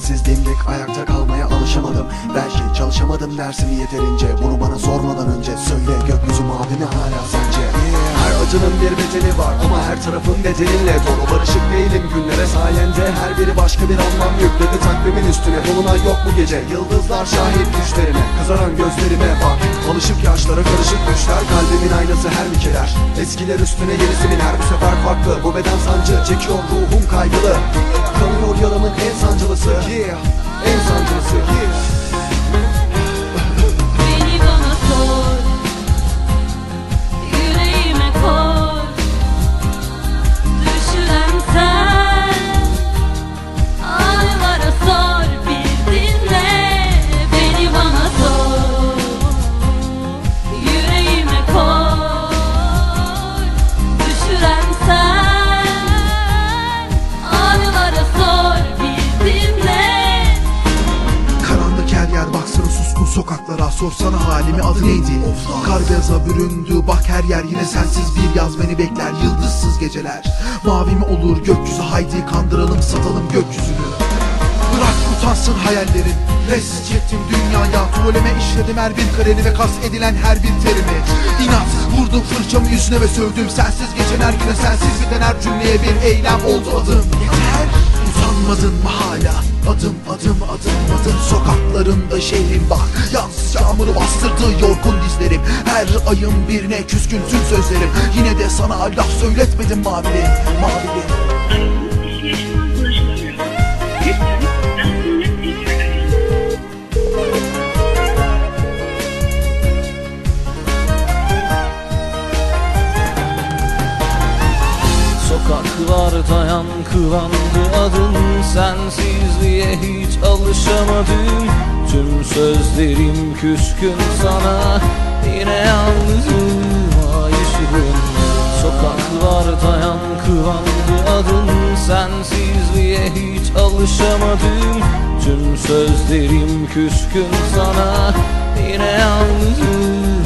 sensiz dimdik ayakta kalmaya alışamadım. Belki çalışamadım dersimi yeterince. Bunu bana sormadan önce söyle gökyüzü mavi mi hala Her acının bir bedeli var ama her tarafın bedelinle dolu. Barışık değilim günlere sayende. Her biri başka bir anlam yükledi Takvimin üstüne. Dolunay yok bu gece Yıldızlar şahit düşlerine Kızaran gözlerime bak. Alışık yaşlara karışık düşler Kalbimin aynası her bir keder Eskiler üstüne yenisi biner Bu sefer farklı. Bu beden sancı Çekiyor ruhum kaygılı. Kanıyor yaramın en sancılısı. Yeah. En sancılısı. Yeah sokaklara Sorsana halimi adı neydi? Kar beyaza büründü bak her yer yine sensiz. Bir yaz beni bekler Yıldızsız geceler. Mavi mi olur gökyüzü haydi kandıralım satalım gökyüzünü. Bırak utansın hayallerin Res çektim dünyaya. Tuvaleme işledim her bir kareni ve kas edilen her bir terimi. İnat vurdum fırçamı yüzüne ve sövdüm. Sensiz geçen her güne sensiz biten her cümleye bir eylem oldu adım. Yeter Utanmadın mı hala Adım adım adım adım. Sokaklarında şehrin bak. Yalnız yağmuru bastırdı yorgun dizlerim. Her ayın birine küskün tüm sözlerim. Yine de sana laf söyletmedim mavili Mavili Sokaklarda yankılandı adın Sensizliğe hiç alışamadım. Tüm sözlerim küskün sana Yine yalnızım ayışırım Sokaklarda yankılandı adın Sensizliğe hiç alışamadım. Tüm sözlerim küskün sana Yine yalnızım